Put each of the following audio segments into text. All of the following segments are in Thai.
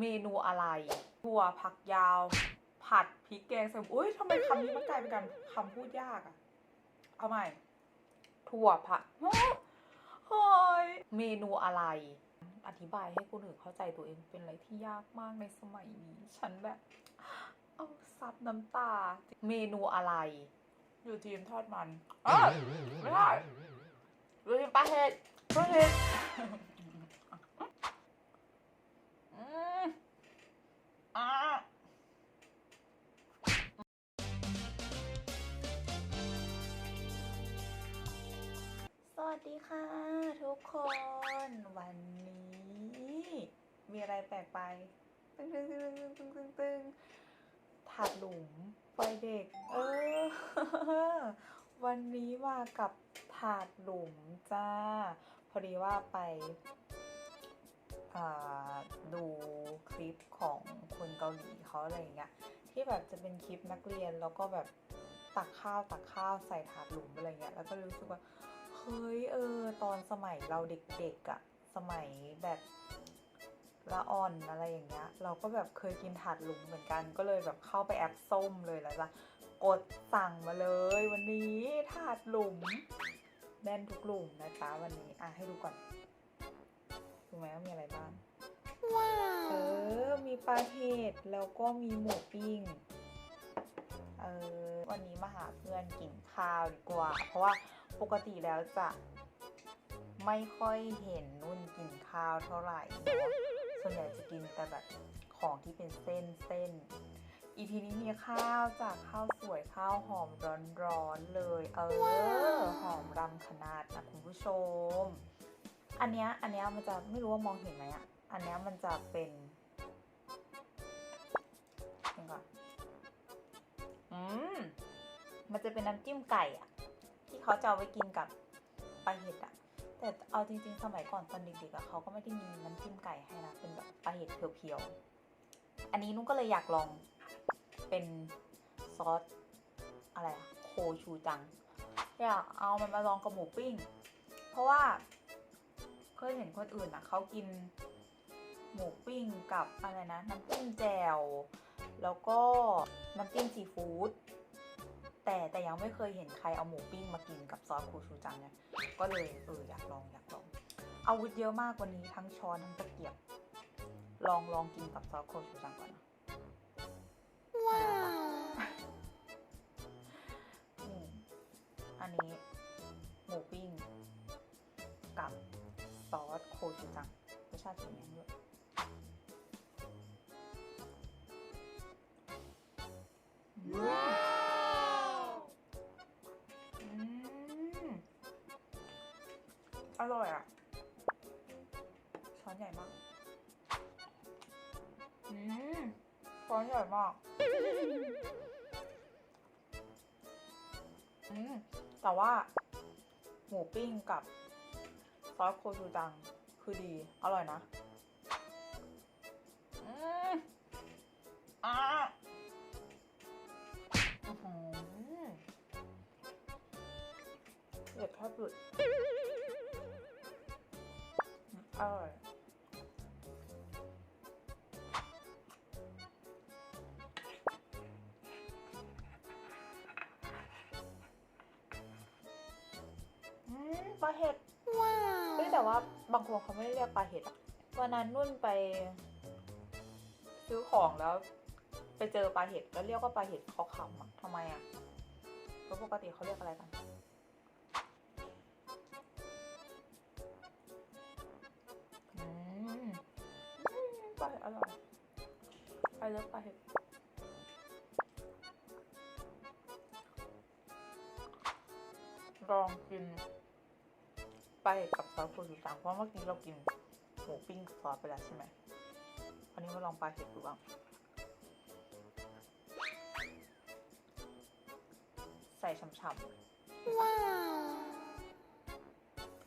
เมนูอะไรถั่วผักยาว ผัดพริกแกงใส่อุ้ยทำไมคำนี้มันกลายเป็นการคำพูดยากอะเอาใหม่ ถั่วผักเฮ้ยเมนูอะไร อธิบายให้คนอื่นเข้าใจตัวเองเป็นอะไรที่ยากมากในสมัยนี้ ฉันแบบเอาซับน้ำตา เมนูอะไร อยู่ทีมทอดมันอ้าไม่ได้อยู่ทีมปลาเห็ดปลาเห็ด อ่าสวัสดีค่ะทุกคนวันนี้ มีอะไรแปลกไป ตึงตึงตึงตึงตึงตึงตึงถาดหลุมไฟเด็ก เออ วันนี้มากับถาดหลุมจ้า พอดีว่าไป ดูคลิปของคนเกาหลีเขาอะไรอย่างเงี้ยที่แบบจะเป็นคลิปนักเรียนแล้วก็แบบตักข้าวตักข้าวใส่ถาดหลุมอะไรเงี้ยแล้วก็รู้สึกว่าเฮ้ยเออตอนสมัยเราเด็กๆอะสมัยแบบละอ่อนอะไรอย่างเงี้ยเราก็แบบเคยกินถาดหลุมเหมือนกันก็เลยแบบเข้าไปแอปส้มเลยแล้วจ้ะกดสั่งมาเลยวันนี้ถาดหลุมแน่นทุกหลุมนะจ๊ะวันนี้อะให้ดูก่อน ไหมว่ามีอะไรบ้างเออ มีปลาเห็ดแล้วก็มีหมูปิ้ง เออ วันนี้มาหาเพื่อนกินข้าวดีกว่า เพราะว่าปกติแล้วจะไม่ค่อยเห็นนุ่นกินข้าวเท่าไหร่เนอะส่วนใหญ่จะกินแต่แบบของที่เป็นเส้นเส้น อีพีนี้มีข้าวจากข้าวสวยข้าวหอมร้อนๆเลย เออ หอมรำขนาดนะคุณผู้ชม อันเนี้ยอันเนี้ยมันจะไม่รู้ว่ามองเห็นไหมอะอันเนี้ยมันจะเป็นเดี๋ยวก่อนอืมมันจะเป็นน้ำจิ้มไก่อะที่เขาจะเอาไว้กินกับปลาเห็ดอะแต่เอาจริงๆสมัยก่อนตอนเด็กๆอะเขาก็ไม่ได้มีน้ำจิ้มไก่ให้นะเป็นแบบปลาเห็ดเพียวๆอันนี้นุ้งก็เลยอยากลองเป็นซอสอะไรอะโคชูจังอยากเอามันมาลองกับหมูปิ้ง เพราะว่า เคยเห็นคนอื่นอะเขากินหมูปิ้งกับอะไรนะ น้ำจิ้มแจ่วแล้วก็น้ำจิ้มซีฟู้ดแต่แต่ยังไม่เคยเห็นใครเอาหมูปิ้งมากินกับซอสคูชูจังเนี่ยก็เลยเอออยากลองอยากลองอาวุธเยอะมากวันนี้ทั้งช้อนทั้งตะเกียบ ลองลองกินกับซอสโคชูจังก่อนนะ อสโคชูจังรสชาติเป็นยังไงด้วยอืมอร่อยอะ ช้อนใหญ่มาก อืมช้อนใหญ่มาก อืมแต่ว่า หมูปิ้งกับซอสโคชูจัง คือดี อร่อยนะอืมอ่าอื้อหือเด็ดแทบหลุดอร่อยอืมปลาเห็ด แต่ว่าบางคนเขาไม่ได้เรียกปลาเห็ดอะวันนั้นนุ่นไป ซื้อของแล้ว ไปเจอปลาเห็ดแล้วเรียกว่าปลาเห็ดเขาขำอะทำไมอะเพราะปกติเขาเรียกอะไรกัน อืมอืมปลาเห็ดอร่อยไปเลิฟปลาเห็ดลองกิน ไปกับซอสโคชูจังเพราะเมื่อกี้เรากินหมูปิ้งซอสไปแล้วใช่ไหมอันนี้มาลองปลาเห็ดดูบ้างใส่ฉ่ำๆว้าว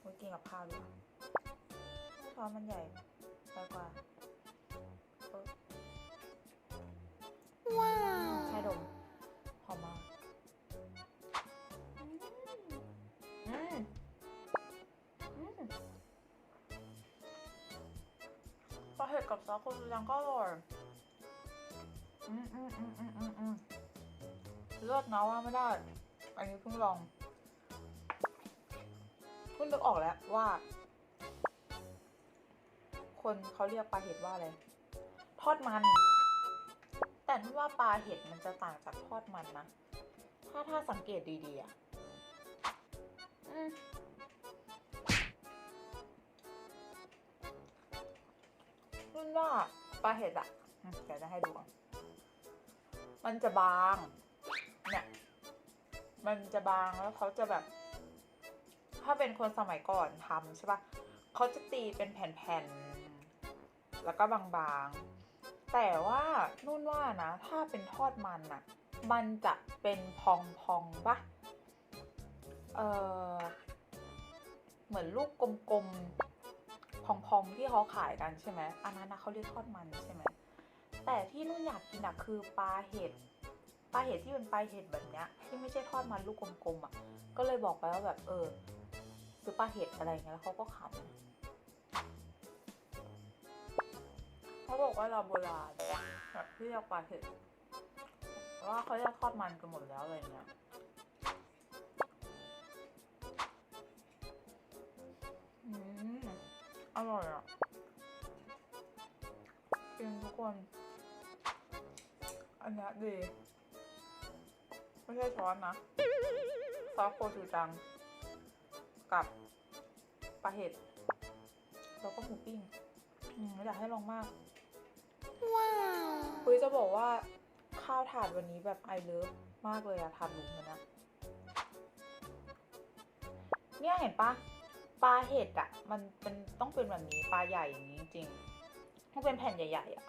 ไว้กินกับข้าวดีกว่าช้อนมันใหญ่ไปกว่า กับซอสโคชูจังก็อร่อยอืมอืมอืมอืมอืมอืมเลือดนะว่าไม่ได้ อันนี้เพิ่งลองเพิ่งนึกออกแล้วว่า คนเขาเรียกปลาเห็ดว่าอะไร ทอดมัน แต่ที่ว่าปลาเห็ดมันจะต่างจากทอดมันนะ ถ้าถ้าสังเกตดีๆอะ อืม รุ่นว่าปลาเห็ดอะเดี๋ยวจะให้ดูก่อนมันจะบาง เนี่ย มันจะบางแล้วเขาจะแบบ ถ้าเป็นคนสมัยก่อนทำใช่ปะเขาจะตีเป็นแผ่นๆ แล้วก็บางๆ แต่ว่านุ่นว่านะ ถ้าเป็นทอดมันอะมันจะเป็นพองๆปะเออเหมือนลูกกลมๆ พองๆที่เขาขายกันใช่ไหมอันนั้นนะเขาเรียกทอดมันใช่ไหมแต่ที่นุ่นอยากกินอะคือปลาเห็ดปลาเห็ดที่เป็นปลาเห็ดแบบเนี้ยที่ไม่ใช่ทอดมันลูกกลมๆอะก็เลยบอกไปว่าแบบเออซื้อปลาเห็ดอะไรเงี้ยแล้วเขาก็ขำเขาบอกว่าเราโบราณแบบที่เรียกปลาเห็ดว่าเขาจะทอดมันกันหมดแล้วอะไรเงี้ย อร่อยอะกินทุกคน อันเนี้ยดี ไม่ใช่ช้อนนะ ซอสโคชูจัง กับปลาเห็ด แล้วก็หมูปิ้งอืมอยากให้ลองมาก ว้าวคุยจะบอกว่าข้าวถาดวันนี้แบบไอเลิฟมากเลยอะถาดหลุมมันนะเนี่ยเห็นปะ ปลาเห็ดอะมันเป็นต้องเป็นแบบนี้ปลาใหญ่อย่างนี้จริงต้องเป็นแผ่นใหญ่ๆอะ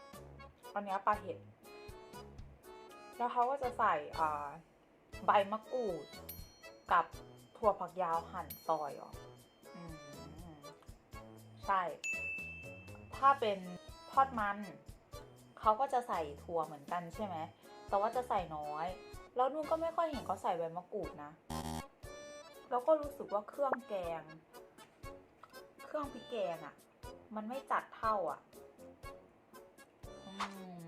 อันนี้ปลาเห็ด แล้วเขาก็จะใส่ใบมะกรูดกับถั่วฝักยาวหั่นซอยออืมใช่ ถ้าเป็นทอดมัน เขาก็จะใส่ถั่วเหมือนกันใช่ไหม แต่ว่าจะใส่น้อย แล้วนุ่นก็ไม่ค่อยเห็นเขาใส่ใบมะกรูดนะ แล้วก็รู้สึกว่าเครื่องแกง เครื่องพริกแกงอะ่ะ มันไม่จัดเท่าอะ่ะอืม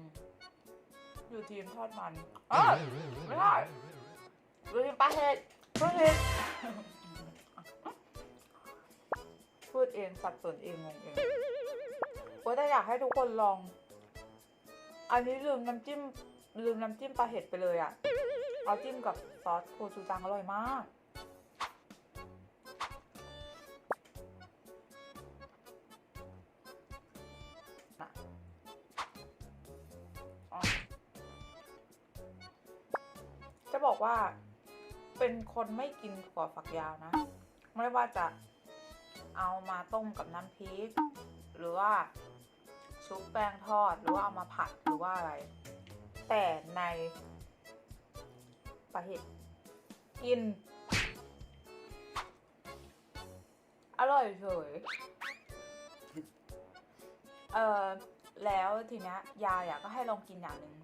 อยู่ทีมทอดมันเออไม่ได้อยู่ทีมปลาเห็ดปลาเห็ดพูดเองสับสนเองงงเองโอ้ยแต่อยากให้ทุกคนลอง อันนี้ลืมน้ำจิ้มลืมน้ำจิ้มปลาเห็ดไปเลยอะ่ะ เอาจิ้มกับซอสโคชูจังอร่อยมาก ว่า เป็นคนไม่กินถั่วฝักยาวนะ ไม่ว่าจะเอามาต้มกับน้ำพริก หรือว่าชุบแป้งทอดหรือว่าเอามาผัดหรือว่าอะไร แต่ในปลาเห็ดกิน อร่อยเฉยเออแล้วทีเนี้ยยายอะก็ให้ลองกินอย่างหนึ่ง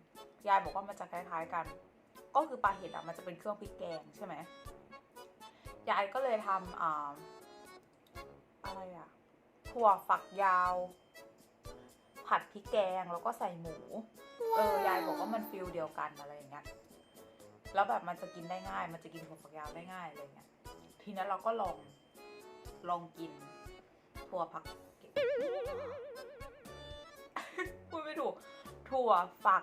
ยายบอกว่ามันจะคล้ายๆกัน ก็คือปลาเห็ดอะมันจะเป็นเครื่องพริกแกงใช่ไหมยายก็เลยทำอ่าอะไรอะถั่วฝักยาว ผัดพริกแกงแล้วก็ใส่หมู เออยายบอกว่ามันฟิลเดียวกันอะไรอย่างเงี้ยแล้วแบบมันจะกินได้ง่าย มันจะกินถั่วฝักยาวได้ง่ายอะไรเงี้ยทีนั้นเราก็ลองลองกินถั่วผักพูดไม่ถูกถั่วฝัก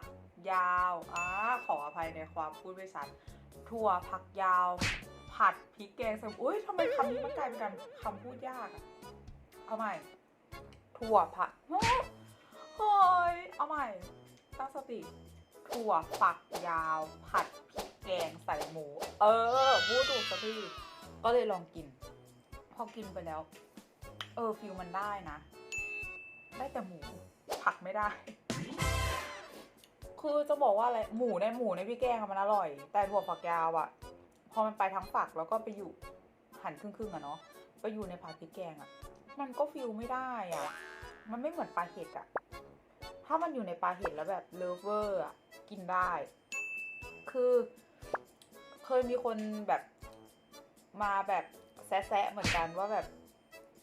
ยาวอ่าขออภัยในความพูดไม่ชัดถั่วผักยาว ผัดพริกแกงใส่อุ้ยทำไมคำนี้มันกลายเป็นการคำพูดยากอะเอาใหม่ ถั่วผักเฮ้ยเอาใหม่ตั้งสติถั่วฝักยาว ผัดพริกแกงใส่หมู เออพูดถูกสักทีก็เลยลองกิน พอกินไปแล้ว เออฟิลมันได้นะ ได้แต่หมู ผักไม่ได้ คือจะบอกว่าอะไรหมูในหมูในพี่แกงอะมันอร่อย แต่ถั่วฝักยาวอะพอมันไปทั้งฝักแล้วก็ไปอยู่หั่นครึ่งๆอะเนาะไปอยู่ในผัดพริกแกงอะมันก็ฟิลไม่ได้อะมันไม่เหมือนปลาเห็ดอะถ้ามันอยู่ในปลาเห็ดแล้วแบบเลฟเวอร์อะกินได้ คือเคยมีคนแบบมาแบบแซะๆเหมือนกันว่าแบบ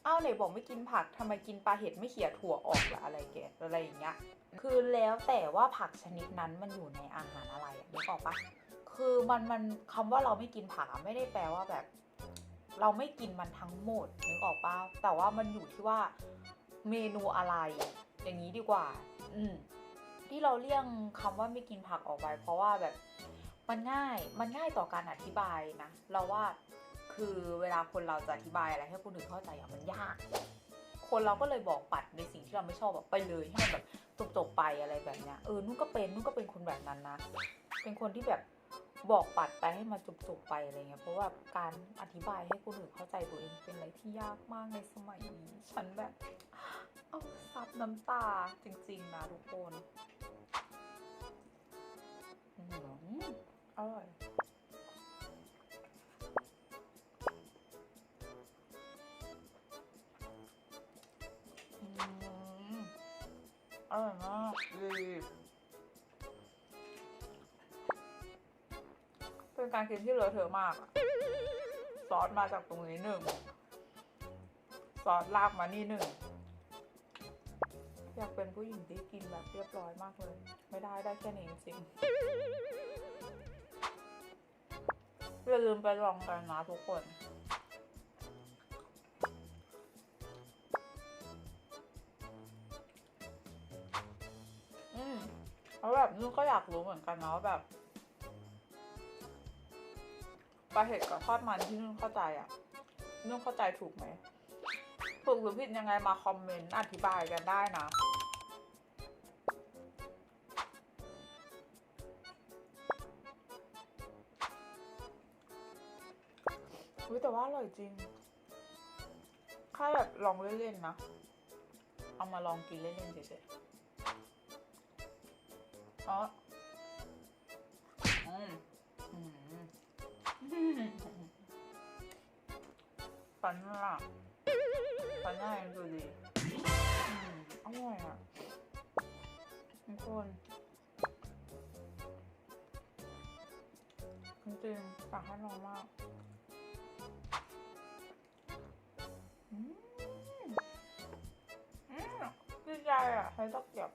อ้าวไหนบอกไม่กินผักทำไมกินปลาเห็ดไม่เขี่ยถั่วออกล่ะอะไรแกอะไรอย่างเงี้ย คือแล้วแต่ว่าผักชนิดนั้นมันอยู่ในอาหารอะไรนึกออกปะคือมันมันคำว่าเราไม่กินผักไม่ได้แปลว่าแบบ เราไม่กินมันทั้งหมดนึกออกปะแต่ว่ามันอยู่ที่ว่าเมนูอะไร อย่างนี้ดีกว่า อืมที่เราเลี่ยงคำว่าไม่กินผักออกไป เพราะว่าแบบมันง่ายมันง่ายต่อการอธิบายนะ เราว่า คือเวลาคนเราจะอธิบายอะไรให้คนอื่นเข้าใจอะมันยาก คนเราก็เลยบอกปัดในสิ่งที่เราไม่ชอบแบบไปเลยให้มันแบบจบๆไปอะไรแบบเนี้ยเออนุ่นก็เป็นนุ่นก็เป็นคนแบบนั้นนะ เป็นคนที่แบบบอกปัดไปให้มันจบๆไปอะไรเงี้ยเพราะว่าการอธิบายให้คนอื่นเข้าใจตัวเองเป็นอะไรที่ยากมากในสมัยนี้ฉันแบบเอาซับน้ำตาจริงๆนะทุกคนอืมอร่อย อร่อยมากดีเป็นการกินที่เลอเทอมากอะซอสมาจากตรงนี้หนึ่งซอสลากมานี่หนึ่งอยากเป็นผู้หญิงที่กินแบบเรียบร้อยมากเลย ไม่ได้ได้แค่นี้จริงๆอย่าลืมไปลองกันนะทุกคน นุ่นก็อยากรู้เหมือนกันนะว่าแบบปลาเห็ดกับทอดมันที่นุ่นเข้าใจอะนุ่นเข้าใจถูกไหมถูกหรือผิดยังไงมาคอมเมนต์อธิบายกันได้นะอุ้ยแต่ว่าอร่อยจริงค่าแบบลองเล่นๆนะ เอามาลองกินเล่นๆเฉยๆ อ๋ออืมอืมปันน่ะปันน่ายังดูดีอร่อยอะทุกคนจริงๆอยากให้ลองมากอืมอืมดีใจอะใช้ตะเกียบ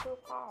คือข้าว